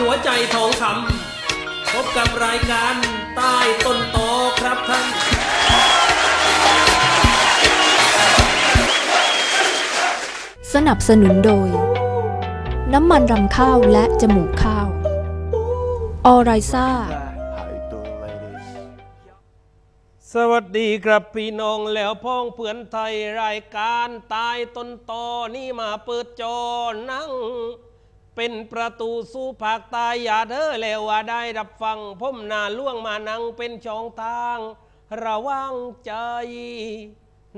หัวใจทองคำพบกับรายการใต้ต้นตอครับท่านสนับสนุนโดย น้ำมันรำข้าวและจมูกข้าว ออไรซ่า How you doing, ladies? สวัสดีครับพี่น้องแล้วพ้องเพื่อนไทยรายการตายต้นตอนี่มาเปิดจอนั่ง เป็นประตูสู่ภาคใตายอย่าเด้อแล้วว่าได้รับฟังผมนาล่วงมานั่งเป็นช่องทาง ระว่างใจ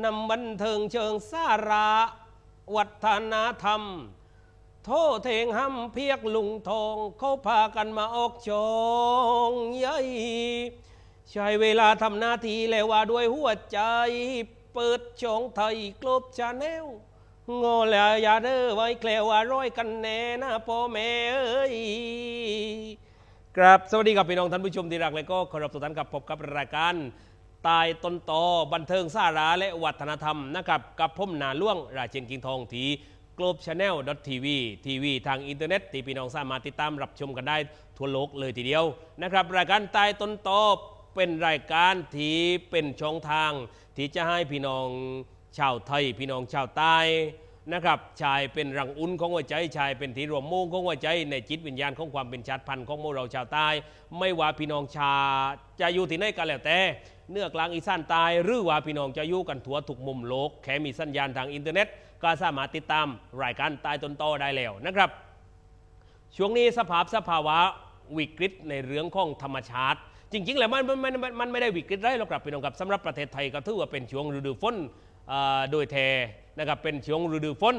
นำบันเทิงเชิงสาระ วัฒนธรรม โทษเทงห้ำเพียกลุงทองเขาพากันมาออกชองใหญ่ใช้เวลาทำหน้าที่แล้วว่าด้วยหัวใจ เปิดช่องไทยกลบชาแนล งอแล้วอย่าเด้อไว้แคลวว่าร้อยกันแน่นะพ่อแม่เอ้ยครับสวัสดีครับพี่น้องท่านผู้ชมที่รักและก็เคารพทุกท่านกับพบกับรายการตายต้นตอบันเทิงสาระและวัฒนธรรมนะครับกับผมนาล่วงราเชนกิงทองที globechannel.tv ทีวีทางอินเทอร์เน็ตที่พี่น้องสามารถติดตามรับชมกันได้ทั่วโลกเลยทีเดียวนะครับรายการตายต้นตอเป็นรายการที่เป็นช่องทางที่จะให้พี่น้อง ชาวไทยพี่น้องชาวใต้นะครับชายเป็นรังอุ่นของหัวใจชายเป็นที่รวมมุ่งของหัวใจในจิตวิญญาณของความเป็นชาติพันธุ์ของหมู่เราชาวใต้ ไม่ว่าพี่น้องชาจะอยู่ที่ไหนก็แล้วแต่ เนื้อกลางอีสานใตายหรือว่าพี่น้องจะอยู่กันทั่วทุกมุมโลก แค่มีสัญญาณทางอินเทอร์เน็ต ก็สามารถติดตามรายการใต้ต้นตอได้แล้วนะครับ ช่วงนี้สภาพสภาวะวิกฤตในเรื่องของธรรมชาติจริงๆ แล้วมันมันมันไม่ได้วิกฤตไรหรอกครับพี่น้องครับสำหรับประเทศไทยก็ถือว่าเป็นช่วงฤดูฝน โดยแท้นะครับเป็นช่วงฤดูฝน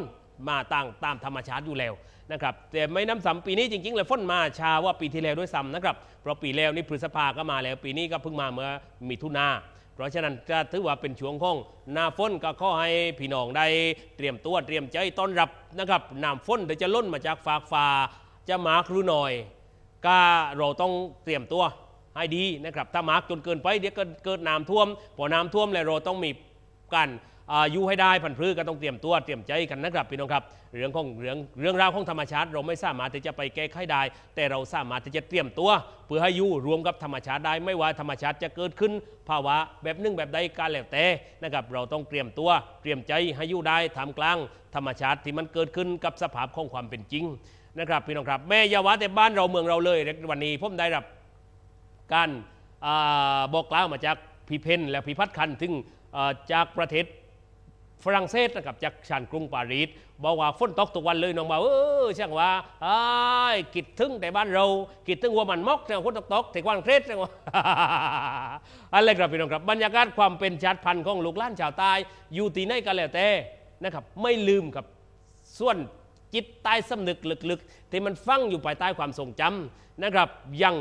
มาต่างตามธรรมชาติอยู่แล้วนะครับแต่ไม่น้ำซ้ำปีนี้จริงๆแล้วฝนมาชาว่าปีที่แล้วด้วยซ้ำนะครับเพราะปีแล้วนี่พฤษภาก็มาแล้ว ปีนี้ก็เพิ่งมาเมื่อมิถุนาเพราะฉะนั้นจะถือว่าเป็นช่วงของหน้าฝนก็ขอให้พี่น้องได้เตรียมตัวเตรียมใจต้อนรับนะครับน้ำฝนเดี๋ยวจะล้นมาจากฝากฟ้าจะมากหรือหน่อย ก็เราต้องเตรียมตัวให้ดีนะครับถ้ามากจนเกินไปเดี๋ยวเกิดน้ำท่วมพอน้ำท่วมแล้วเราต้องมีการ อายู่ให้ได้พันธุ์พืชก็ต้องเตรียมตัวเตรียมใจกันนะครับพี่น้องครับเรื่องของเรื่องเรื่องราวของธรรมชาติ เราไม่สามารถที่จะไปแก้ไขได้ แต่เราสามารถที่จะเตรียมตัว เพื่อให้อยู่รวมกับธรรมชาติได้ไม่ว่าธรรมชาติจะเกิดขึ้น ภาวะแบบนึ่งแบบใดการแล้วแต่นะครับเราต้องเตรียมตัวเตรียมใจให้อยู่ได้ทำกลาง ธรรมชาติที่มันเกิดขึ้นกับสภาพของความเป็นจริงนะครับพี่น้องครับแม่ยาวาแต่บ้านเราเมืองเราเลยวันนี้ผมได้รับการอบอกกล่าวมาจากพี่เพนและพี่พัดคันถึงอ่าจากประเทศ ฝรั่งเศสนะครับจากชานกรุงปารีสบอกว่าฝนตกทุกวันเลยน้องบ่าวเออช่างว่าไอ้ายคิดถึงแต่บ้านเราคิดถึงหัวมันมอกแต่ฝนตกตกแต่กวางเครสจังว่าอะไรครับพี่น้องครับ บรรยากาศความเป็นชาติพันธุ์ของลูกล้านชาวใต้อยู่ที่ไหนก็แล้วแต่นะครับไม่ลืมกับส่วนจิตใต้สำนึกลึกๆ ที่มันฟังอยู่ภายใต้ความทรงจำนะครับยัง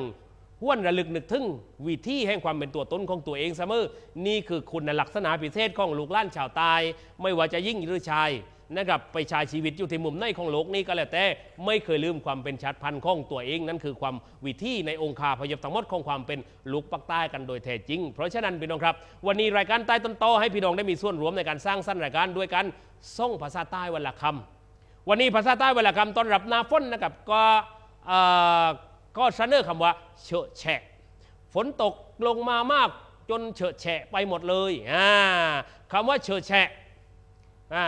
ห้วนระลึกนึกถึงวิธีแห่งความเป็นตัวตนของตัวเองเสมอ นี่คือคุณลักษณะพิเศษของลูกล้านชาวใต้ไม่ว่าจะยิ่งหรือชายนะครับไปใช้ชีวิตอยู่ที่มุมไหนของโลกนี้ก็แล้วแต่ไม่เคยลืมความเป็นชาติพันธุ์ของตัวเอง นั่นคือความวิธีในองค์คาพยพทั้งหมดของความเป็นลูกปักใต้กันโดยแท้จริง เพราะฉะนั้นพี่น้องครับ วันนี้รายการใต้ต้นโตให้พี่น้องได้มีส่วนร่วมในการสร้างสรรค์รายการด้วยกันส่งภาษาใต้วันละคำวันนี้ภาษาใต้เวลาคำต้อนรับนาฝนนะครับก็ ก็เสนอคำว่าเฉอะแฉะฝนตกลงมามากจนเฉอะแฉะไปหมดเลยคำว่าเฉอะแฉะ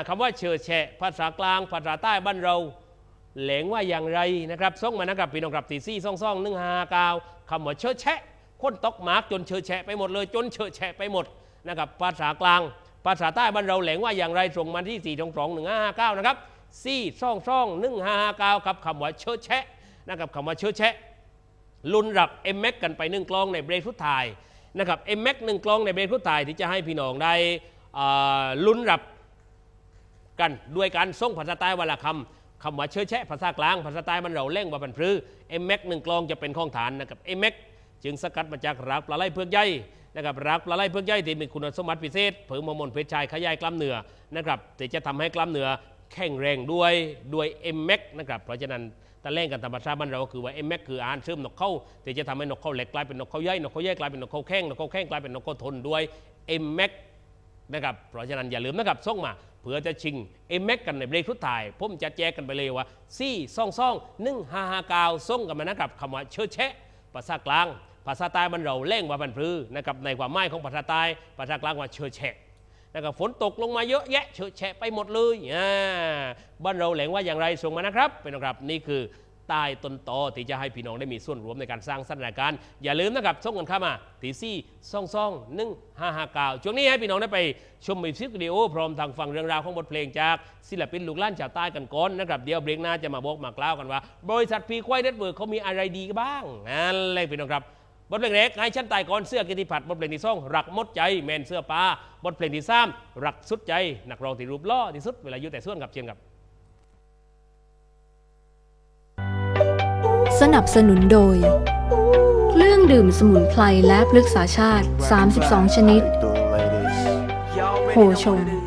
คำว่าเฉอะแฉะภาษากลางภาษาใต้บ้านเราแหลงว่าอย่างไรนะครับส่งมานะครับพี่น้องครับตีซี่ซ่องซ่องหนึ่งห้าเก้าคำว่าเฉอะแฉะคนตกหมากจนเฉอะแฉะไปหมดเลย จนเฉอะแฉะไปหมดนะครับภาษากลาง ภาษาใต้บ้านเราแหลงว่าอย่างไรส่งมาที่4 2 2 1 5 5 9นะครับ4 2 2 1 5 5 9ครับคำว่าเชอะแชะนะครับคำว่าเชอะแชะ ลุ้นรับ m อ็มแม็กกันไปหนึ่งกลองในเบรกทุดท้ายนะครับ m อ็มแม็กหนึ่งกลองในเบรกทุดท้ายที่จะให้พี่น้องได้ลุ้นรับกันด้วยการส่งภาษาใต้วันละคำคำว่าเชื้อแชะภาษากลางภาษาใต้มันเราเล่งว่าเป็นพรือ m อ็มแม็กหนึ่งกลองจะเป็นข้องฐานนะครับ m อ็มแม็กจึงสกัดมาจากรากปลาไหลเพือกใหญ่นะครับรากปลาไหลเพือกใหญ่ที่มีคุณสมบัติพิเศษเผยมมลเพชรชายขยายกล้ามเนื้อนะครับที่จะทำให้กล้ามเนื้อแข็งแรงด้วยด้วย m อ็มแม็กนะครับเพราะฉะนั้น ตะเล่งกันธรรมชาติบ้านเราก็คือว่าเอ็มแม็กคืออาหารเสริมนกเข้าที่จะทำให้นกเข้าเหล็กกลายเป็นนกเข้าใหญ่นกเข้าใหญ่กลายเป็นนกเข้าแข้งนกเข้าแข้งกลายเป็นนกเข้าทนด้วยเอ็มแม็กนะครับเพราะฉะนั้นอย่าลืมนะครับส่งมาเพื่อจะชิงเอ็มแม็กกันในเบรกทุดท้ายผมจะแจกกันไปเลยว่าซี่ซ่องซ่องหนึ่งห้าห้าเก้าส่งกันมานะครับคำว่าเชิดแชะภาษากลาง ภาษาใต้มันเราเล่งว่าบันพลือนะครับในความหมายของภาษาใต้ภาษากลางว่าเชิดแชะ นะครับฝนตกลงมาเยอะแยะเชิดแฉะไปหมดเลยบ้านเราแหลงว่าอย่างไรส่งมานะครับเป็นนะครับนี่คือใต้ต้นตอที่จะให้พี่น้องได้มีส่วนร่วมในการสร้างสถานการณ์อย่าลืมนะครับส่งกันเข้ามาตีซี่ซ่องซ่องหนึ่งห้าห้าเก้าช่วงนี้ให้พี่น้องได้ไปชมมิวสิกวิดีโอ พร้อมทางฟังเรื่องราวของบทเพลงจากศิลปินลูกล้านชาวใต้กันก่อนนะครับเดี๋ยวเบรกหน้าจะมาบอกมากล่าวกันว่า บริษัทพีควายเน็ตเวิร์กเขามีอะไรดีบ้างนั่นเลยพี่น้องครับ บทเพลงแรกให้ชั้นตายก่อนเสื้อกิติพัฒน์บทเพลงที่สองรักมดใจแมนเสื้อปลาบทเพลงที่สามรักสุดใจนักร้องที่รูปล่อที่สุดเวลาอยู่แต่ส่วนกับเชียงกับ สนับสนุนโดย เครื่องดื่มสมุนไพรและพฤกษาชาติ 32 ชนิด How you doing, ladies? โพชง